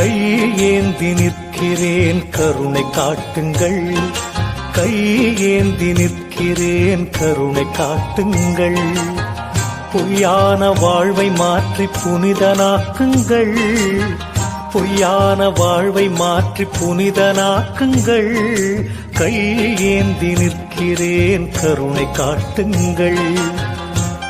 கை ஏந்தி நிற்கிறேன் கருணை காட்டுங்கள். கை ஏந்தி நிற்கிறேன் கருணை காட்டுங்கள். பொய்யான வாழ்வை மாற்றி புனிதனாக்குங்கள். பொய்யான வாழ்வை மாற்றி புனிதனாக்குங்கள். கை ஏந்தி நிற்கிறேன் கருணை காட்டுங்கள்.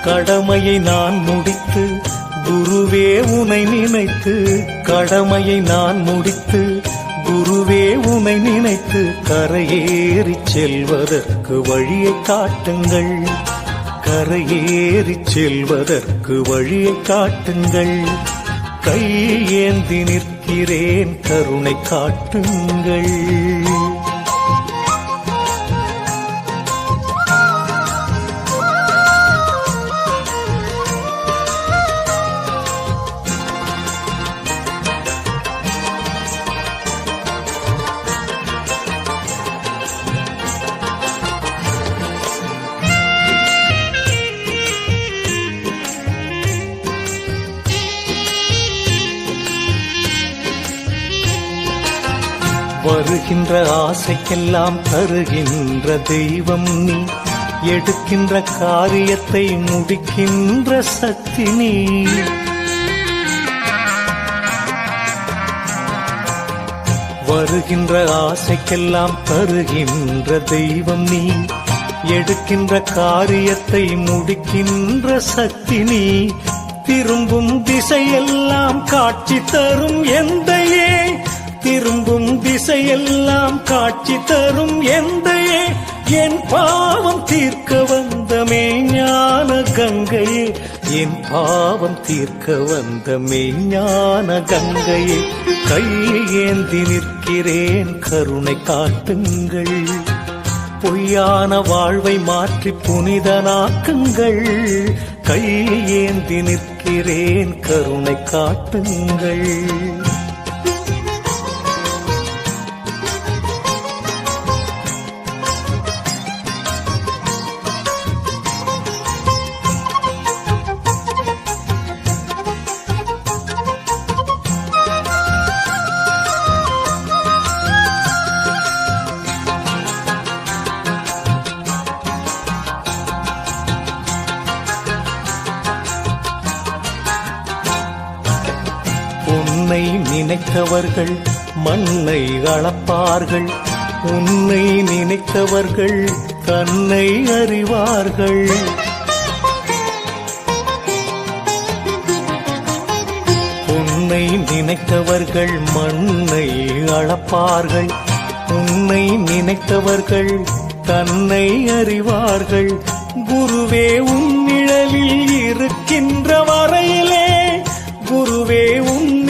கடமையை நான் முடித்து குருவே உனை நினைத்து கடமையை நான் முடித்து குருவே உனை நினைத்து கரையேறி செல்வதற்கு வழியை காட்டுங்கள். கரையேறி செல்வதற்கு வழியை காட்டுங்கள். கை ஏந்தி நிற்கிறேன் கருணை காட்டுங்கள். வருகின்ற ஆசைக்கெல்லாம் தருகின்ற தெய்வம் நீ. எடுக்கின்ற காரியத்தை முடிக்கின்ற சக்தி நீ. வருகின்ற ஆசைக்கெல்லாம் தருகின்ற தெய்வம் நீ. எடுக்கின்ற காரியத்தை முடிக்கின்ற சக்தி நீ. திரும்பும் திசையெல்லாம் காட்சி தரும் எந்தையே. திரும்பும் இசையெல்லாம் காட்சி தரும் எந்தையே என் பாவம் தீர்க்க வந்தமே ஞான கங்கையே என் பாவம் தீர்க்க வந்த மெய்ஞான கங்கையே கையை ஏந்தி நிற்கிறேன் கருணை காட்டுங்கள். பொய்யான வாழ்வை மாற்றி புனிதனாக்குங்கள். கையை ஏந்தி நிற்கிறேன் கருணை காட்டுங்கள். நினைத்தவர்கள் மண்ணை அளப்பார்கள். உன்னை நினைத்தவர்கள் தன்னை அறிவார்கள். உன்னை நினைத்தவர்கள் மண்ணை அளப்பார்கள். உன்னை நினைத்தவர்கள் தன்னை அறிவார்கள். குருவே உன் நிழலில் இருக்கின்ற வரையிலே குருவே உன்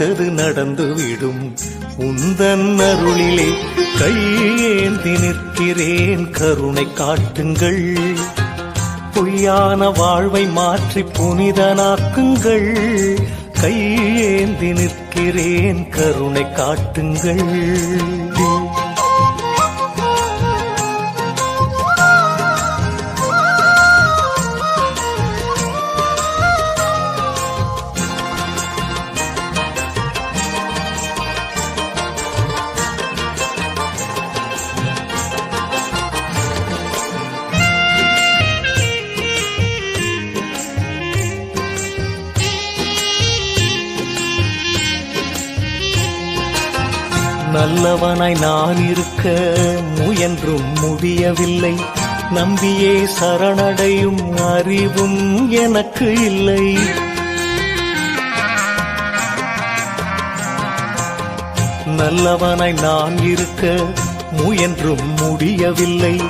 நினைத்தது நடந்துவிடும் உந்தன் அருளிலே கையேந்தி நிற்கிறேன். கருணை காட்டுங்கள். பொய்யான வாழ்வை மாற்றி புனிதனாக்குங்கள். கையேந்தி நிற்கிறேன். கருணை காட்டுங்கள். நல்லவனாய் நான் இருக்க முயன்றும் முடியவில்லை. நம்பியே சரணடையும் அறிவும் எனக்கு இல்லை. நல்லவனாய் நான் இருக்க முயன்றும் முடியவில்லை.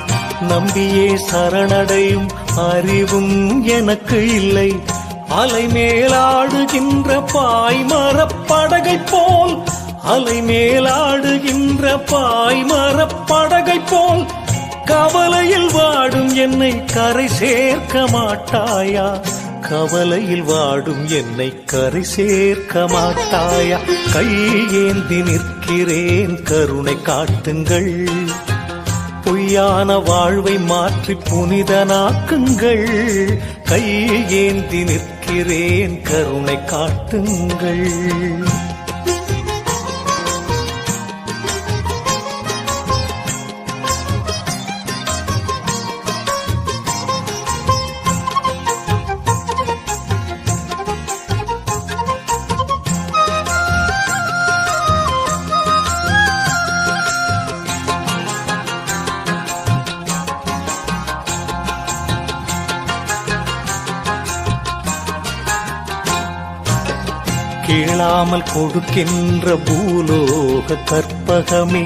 நம்பியே சரணடையும் அறிவும் எனக்கு இல்லை. அலை மேலாடுகின்ற பாய்மரப் படகை போல் அலை மேலாடுகின்ற பாய்மரப் படகை போல் கவலையில் வாடும் என்னை கரை சேர்க்க மாட்டாயா? கவலையில் வாடும் என்னை கரை சேர்க்க மாட்டாயா? கை ஏந்தி நிற்கிறேன் கருணை காட்டுங்கள். பொய்யான வாழ்வை மாற்றி புனிதனாக்குங்கள். கை ஏந்தி நிற்கிறேன் கருணை காட்டுங்கள். காணாமல் கொடுக்கின்ற பூலோக கற்பகமே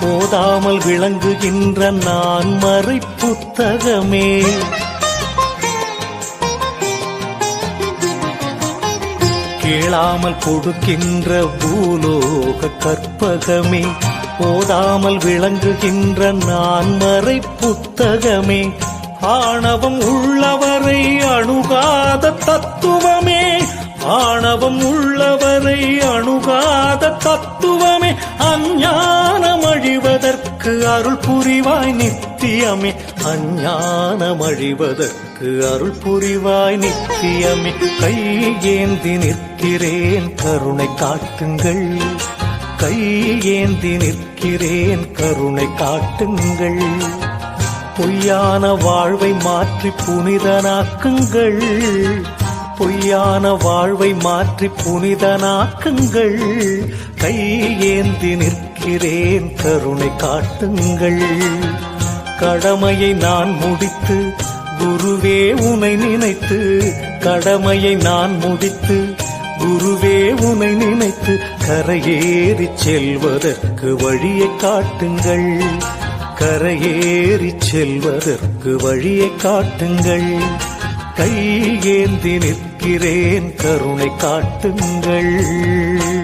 போதாமல் விளங்குகின்ற நான் மறை புத்தகமே. கேளாமல் கொடுக்கின்ற பூலோக கற்பகமே போதாமல் விளங்குகின்ற நான் மறை புத்தகமே. ஆணவம் உள்ளவரை அணுகாத தத்துவமே ஆணவம் உள்ளவரை அணுகாத தத்துவமே அஞ்ஞானம் அழிவதற்கு அருள் புரிவாய் நித்தியமே. அஞ்ஞானம் அழிவதற்கு அருள் புரிவாய் நித்தியமே. கை ஏந்தி நிற்கிறேன் கருணை காட்டுங்கள். கை ஏந்தி நிற்கிறேன் கருணை காட்டுங்கள். பொய்யான வாழ்வை மாற்றி புனிதனாக்குங்கள். பொய்யான வாழ்வை மாற்றி புனிதனாக்குங்கள். கை ஏந்தி நிற்கிறேன் கருணை காட்டுங்கள். கடமையை நான் முடித்து குருவே உனை நினைத்து. கடமையை நான் முடித்து குருவே உனை நினைத்து. கரையேறி செல்வதற்கு வழியை காட்டுங்கள். கரையேறி செல்வதற்கு வழியை காட்டுங்கள். கையேந்தி நிற்கிறேன். கருணை காட்டுங்கள்.